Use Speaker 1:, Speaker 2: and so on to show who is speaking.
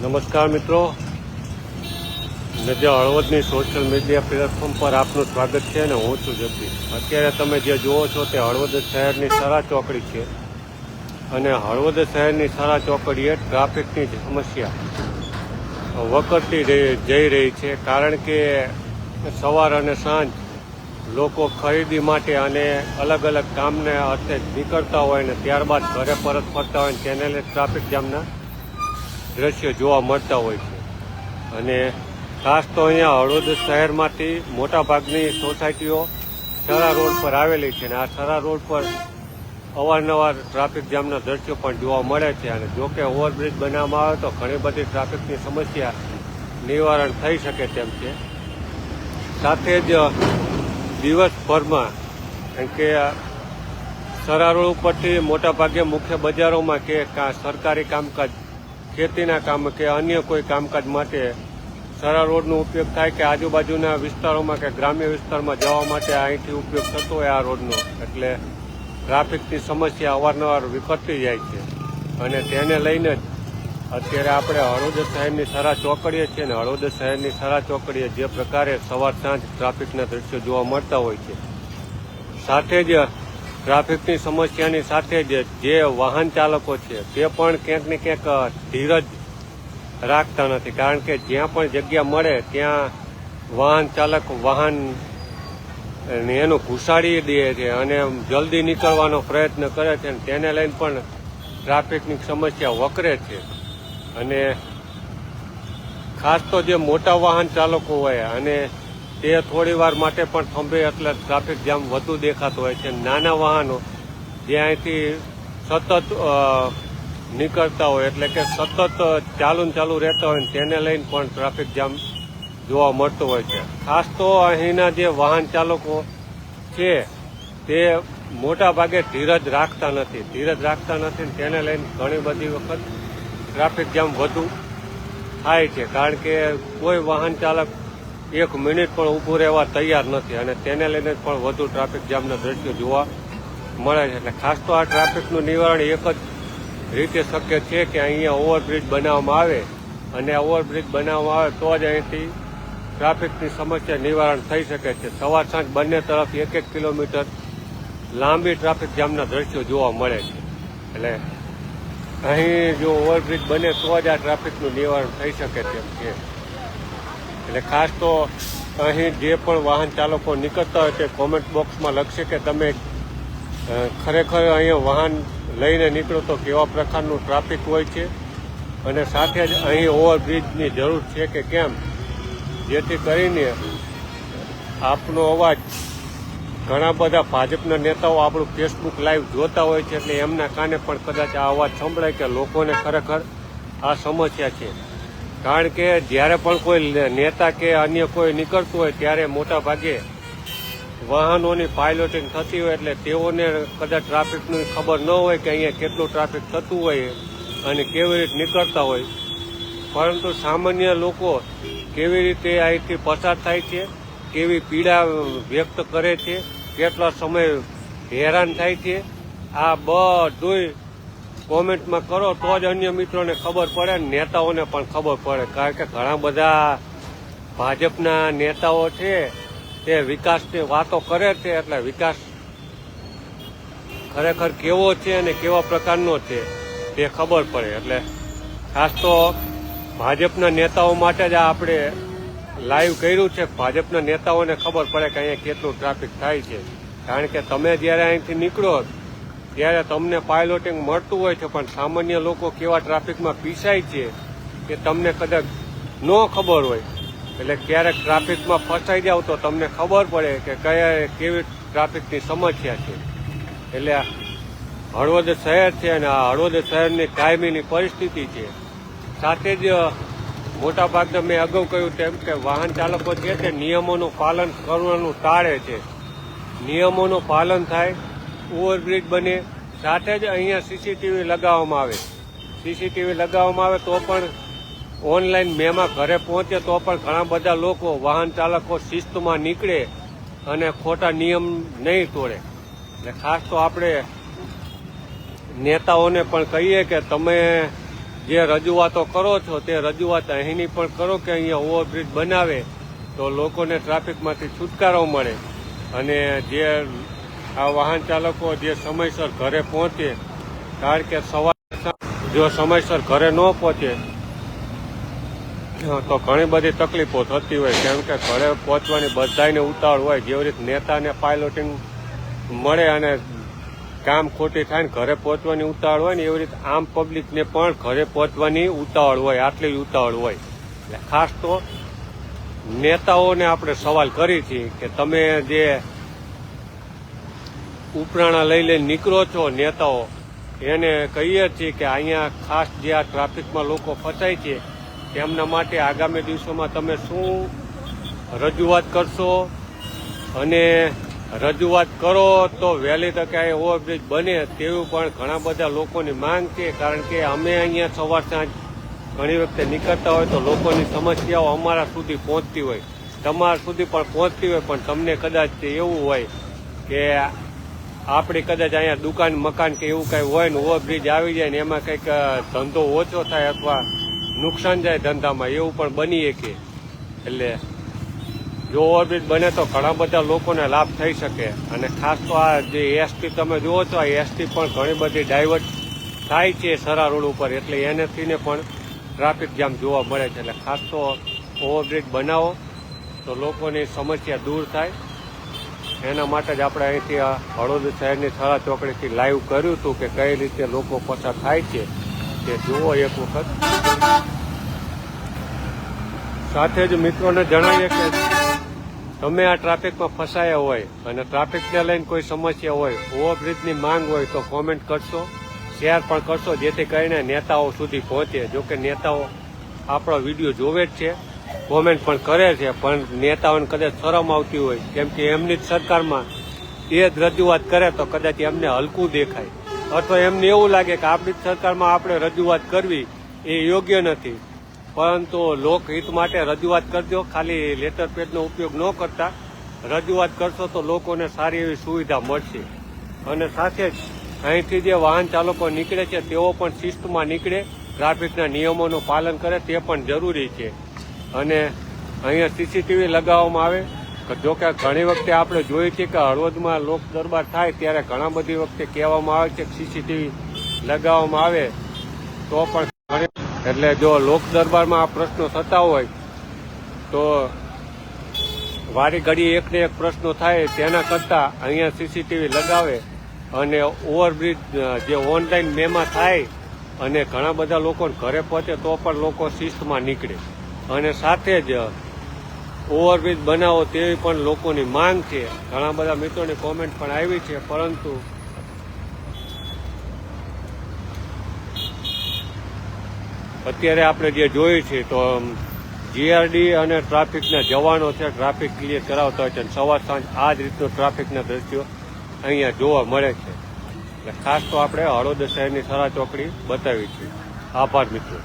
Speaker 1: નમસ્કાર મિત્રો. નજર હળવદની સોશિયલ મીડિયા પ્લેટફોર્મ પર આપનું સ્વાગત છે અને હું છું જગદીશ અત્યારે તમે જે જુઓ છો તે હળવદ શહેરની સારા ચોકડી છે અને હળવદ શહેરની સારા ચોકડીએ ટ્રાફિકની સમસ્યા વકરતી જઈ રહી છે. કારણ કે સવાર અને સાંજ લોકો ખરીદી માટે અને અલગ અલગ કામને અર્થે નીકળતા હોય ને ત્યારબાદ ઘરે પરત ફરતા હોય તેને ટ્રાફિક જામના દ્રશ્યો જોવા મળતા હોય છે. અને ખાસ તો અહીંયા હળવદ શહેરમાંથી મોટાભાગની સોસાયટીઓ સરા રોડ પર આવેલી છે અને આ સરા રોડ પર અવારનવાર ટ્રાફિક જામના દ્રશ્યો પણ જોવા મળે છે અને જો કે ઓવરબ્રિજ બનાવવામાં આવે તો ઘણી બધી ટ્રાફિકની સમસ્યા નિવારણ થઈ શકે તેમ છે. સાથે જ દિવસભરમાં કારણ કે સરા રોડ ઉપરથી મોટાભાગે મુખ્ય બજારોમાં કા- સરકારી કામકાજ ખેતીના કામ કે અન્ય કોઈ કામકાજ માટે સારા રોડનો ઉપયોગ થાય કે આજુબાજુના વિસ્તારોમાં કે ગ્રામ્ય વિસ્તારમાં જવા માટે અહીંથી ઉપયોગ થતો હોય આ રોડનો. એટલે ટ્રાફિકની સમસ્યા અવારનવાર વિકળતી જાય છે. અને તેને લઈને જ અત્યારે આપણે હળોદર શહેરની સરા ચોકડીએ છીએ ને હળોદર શહેરની સરા ચોકડીએ જે પ્રકારે સવાર સાંજ ટ્રાફિકના દ્રશ્યો જોવા મળતા હોય છે. સાથે જ ટ્રાફિકની સમસ્યાની સાથે જ જે વાહન ચાલકો છે, તે પણ ક્યાંક ને ક્યાંક ધીરજ રાખતા નથી. કારણ કે જ્યાં પણ જગ્યા મળે, ત્યાં વાહન ચાલક વાહન એનું ઘુસાડી દે છે અને જલ્દી નીકળવાનો પ્રયત્ન કરે છે અને તેને લઈને પણ ટ્રાફિકની સમસ્યા વકરે છે. અને ખાસ તો જે મોટા વાહન ચાલકો હોય અને તે થોડી વાર માટે પણ થંભે એટલે ટ્રાફિક જામ વધુ દેખાતો હોય છે. નાના વાહનો જે અહીંથી સતત નીકળતા હોય એટલે કે સતત ચાલુ ચાલુ રહેતા હોય તેને લઈને પણ ટ્રાફિક જામ જોવા મળતો હોય છે. ખાસ તો અહીંના જે વાહન ચાલકો છે, તે મોટા ભાગે ધીરજ રાખતા નથી. ધીરજ રાખતા નથી તેને લઈને ઘણી બધી વખત ટ્રાફિક જામ વધુ થાય છે. કારણ કે કોઈ વાહન ચાલક એક મિનિટ પણ ઊભું રહેવા તૈયાર નથી અને તેને લઈને પણ વધુ ટ્રાફિક જામના દ્રશ્યો જોવા મળે છે. એટલે ખાસ તો આ ટ્રાફિકનું નિવારણ એક જ રીતે શક્ય છે કે અહીંયા ઓવરબ્રિજ બનાવવામાં આવે અને ઓવરબ્રિજ બનાવવામાં આવે તો જ અહીંથી ટ્રાફિકની સમસ્યા નિવારણ થઈ શકે છે. સવાર સાંજ બંને તરફ એક એક કિલોમીટર લાંબી ટ્રાફિક જામના દ્રશ્યો જોવા મળે છે. એટલે અહીં જો ઓવરબ્રિજ બને તો જ આ ટ્રાફિકનું નિવારણ થઈ શકે તેમ છે. એટલે ખાસ તો અહીં જે પણ વાહન ચાલકો નીકળતા હોય તે કોમેન્ટ બોક્સમાં લખશે કે તમે ખરેખર અહીંયા વાહન લઈને નીકળો તો કેવા પ્રકારનું ટ્રાફિક હોય છે? અને સાથે જ અહીં ઓવરબ્રિજની જરૂર છે કે કેમ? જેથી કરીને આપનો અવાજ ઘણા બધા ભાજપના નેતાઓ આપણું ફેસબુક લાઈવ જોતા હોય છે, એટલે એમના કાને પણ કદાચ આ અવાજ સંભળાય કે લોકોને ખરેખર આ સમસ્યા છે. કારણ કે જ્યારે પણ કોઈ નેતા કે અન્ય કોઈ નીકળતું હોય, ત્યારે મોટા ભાગે વાહનોની પાયલોટિંગ થતી હોય એટલે તેઓને કદાચ ટ્રાફિકની ખબર ન હોય કે અહીંયા કેટલું ટ્રાફિક થતું હોય અને કેવી રીતે નીકળતા હોય. પરંતુ સામાન્ય લોકો કેવી રીતે અહીંથી પસાર થાય છે, કેવી પીડા વ્યક્ત કરે છે, કેટલા સમય હેરાન થાય છે, આ બધુંય કોમેન્ટમાં કરો, તો જ અન્ય મિત્રોને ખબર પડે નેતાઓને પણ ખબર પડે. કારણ કે ઘણા બધા ભાજપના નેતાઓ છે, તે વિકાસની વાતો કરે છે, એટલે વિકાસ ખરેખર કેવો છે અને કેવા પ્રકારનો છે, તે ખબર પડે. એટલે ખાસ તો ભાજપના નેતાઓ માટે જ આપણે લાઈવ કર્યું છે. ભાજપના નેતાઓને ખબર પડે કે અહીંયા કેટલું ટ્રાફિક થાય છે. કારણ કે તમે જ્યારે અહીંથી નીકળો ત્યારે તમને પાયલોટિંગ મળતું હોય છે, પણ સામાન્ય લોકો કેવા ટ્રાફિકમાં પીસાય છે એ તમને કદાચ ન ખબર હોય. એટલે ક્યારેક ટ્રાફિકમાં ફસાઈ જાવ તો તમને ખબર પડે કે કયા, કેવી ટ્રાફિકની સમસ્યા છે. એટલે હળવદ શહેર છે અને આ હળવદ શહેરની કાયમીની પરિસ્થિતિ છે. સાથે જ મોટાભાગના મેં અગાઉ કહ્યું તેમ કે વાહન ચાલકો છે તે નિયમોનું પાલન કરવાનું ટાળે છે. નિયમોનું પાલન થાય ઓવરબ્રિજ બને, સાથે જ અહીંયા સીસીટીવી લગાવવામાં આવે. સીસીટીવી લગાવવામાં આવે તો પણ ઓનલાઈન મેમાં ઘરે પહોંચે તો પણ ઘણા બધા લોકો વાહન ચાલકો શિસ્તમાં નીકળે અને ખોટા નિયમ નહીં તોડે. એટલે ખાસ તો આપણે નેતાઓને પણ કહીએ કે તમે જે રજૂઆતો કરો છો તે રજૂઆત અહીંની પણ કરો કે અહીંયા ઓવરબ્રિજ બનાવે તો લોકોને ટ્રાફિકમાંથી છુટકારો મળે. અને જે આ વાહન ચાલકો જે સમયસર ઘરે પહોંચે, કારણ કે સવાર જો સમયસર ઘરે ન પહોંચે, તો ઘણી બધી તકલીફો થતી હોય. કેમ કે ઘરે પહોંચવાની બધાને ઉતાવળ હોય, જેવી રીતે નેતાને પાયલોટિંગ મળે અને કામ ખોટી થાય ને ઘરે પહોંચવાની ઉતાવળ હોય ને, એવી રીતે આમ પબ્લિકને પણ ઘરે પહોંચવાની ઉતાવળ હોય, આટલી ઉતાવળ હોય. એટલે ખાસ તો નેતાઓને આપણે સવાલ કરી છીએ કે તમે જે ઉપરાણા લઈ લઈને નીકળો છો નેતાઓ. એને કહીએ છીએ કે અહીંયા ખાસ જે આ ટ્રાફિકમાં લોકો ફસાય છે, તેમના માટે આગામી દિવસોમાં તમે શું રજૂઆત કરશો? અને રજૂઆત કરો તો વહેલી તકે આ ઓવરબ્રિજ બને તેવું પણ ઘણા બધા લોકોની માંગ છે, કારણ કે અમે અહીંયા સવાર સાંજ ઘણી વખતે નીકળતા હોય તો લોકોની સમસ્યાઓ અમારા સુધી પહોંચતી હોય. તમારા સુધી પણ પહોંચતી હોય પણ તમને કદાચ એવું હોય કે આપણી કદાચ અહીંયા દુકાન, મકાન કે એવું કઈ હોય ને ઓવરબ્રિજ આવી જાય ને એમાં કંઈક ધંધો ઓછો થાય અથવા નુકસાન જાય ધંધામાં, એવું પણ બની શકે. એટલે જો ઓવરબ્રિજ બને તો ઘણા બધા લોકોને લાભ થઈ શકે. અને ખાસ તો આ જે એસટી તમે જુઓ છો, આ એસટી પણ ઘણી બધી ડાયવર્ટ થાય છે સરા રોડ ઉપર. એટલે એનેથીને પણ ટ્રાફિક જામ જોવા મળે છે. એટલે ખાસ તો ઓવરબ્રિજ બનાવો તો લોકોની સમસ્યા દૂર થાય. એના માટે જ આપણે અહીંથી આ હળવદ શહેરની થરા ચોકડીથી લાઈવ કર્યું હતું કે કઈ રીતે લોકો પસાર થાય છે તે જુઓ એક વખત. સાથે જ મિત્રોને જણાવીએ કે તમે આ ટ્રાફિકમાં ફસાયા હોય અને ટ્રાફિકને લઈને કોઈ સમસ્યા હોય, ઓવરબ્રિજની માંગ હોય તો કોમેન્ટ કરશો શેર પણ કરશો, જેથી કરીને નેતાઓ સુધી પહોંચે. જો કે નેતાઓ આપણો વીડિયો જોવે જ છે. કોમેન્ટ પણ કરે છે, પણ નેતાઓને કદાચ શરમ આવતી હોય, કેમ કે એમની જ સરકારમાં એ જ રજૂઆત કરે તો કદાચ એમને હલકું દેખાય. અથવા એમને એવું લાગે કે આપણી જ સરકારમાં આપણે રજૂઆત કરવી એ યોગ્ય નથી. પરંતુ લોકહિત માટે રજૂઆત કરજો, ખાલી લેટર પેડનો ઉપયોગ ન કરતા. રજૂઆત કરશો તો લોકોને સારી એવી સુવિધા મળશે. અને સાથે જ અહીંથી જે વાહન ચાલકો નીકળે છે, તેઓ પણ શિસ્તમાં નીકળે, ટ્રાફિકના નિયમોનું પાલન કરે, તે પણ જરૂરી છે. અને અહીંયા સીસીટીવી લગાવવામાં આવે જો કે ઘણી વખતે આપણે જોઈએ છીએ કે હળવદમાં લોક દરબાર થાય ત્યારે ઘણા બધી વખતે કહેવામાં આવે છે સીસીટીવી લગાવવામાં આવે તો પણ એટલે જો લોક દરબારમાં આ પ્રશ્નો થતા હોય તો વારી ઘડી એક ને એક પ્રશ્નો થાય તેના કરતા અહીંયા સીસીટીવી લગાવે અને ઓવરબ્રિજ જે ઓનલાઈન મેમાં થાય અને ઘણા બધા લોકો ઘરે પહોંચે તો પણ લોકો શિસ્તમાં નીકળે. અને સાથે જ ઓવરબ્રિજ બનાવો તેવી પણ લોકોની માંગ છે. ઘણા બધા મિત્રોની કોમેન્ટ પણ આવી છે, પરંતુ અત્યારે આપણે જે જોયું છે તો જીઆરડી અને ટ્રાફિકના જવાનો છે, ટ્રાફિક ક્લિયર કરાવતા હોય છે અને સવાર સાંજ આ જ રીતનું ટ્રાફિકના દ્રશ્યો અહીંયા જોવા મળે છે. એટલે ખાસ તો આપણે હળોદ શહેરની સરા ચોકડી બતાવી છે. આભાર મિત્રો.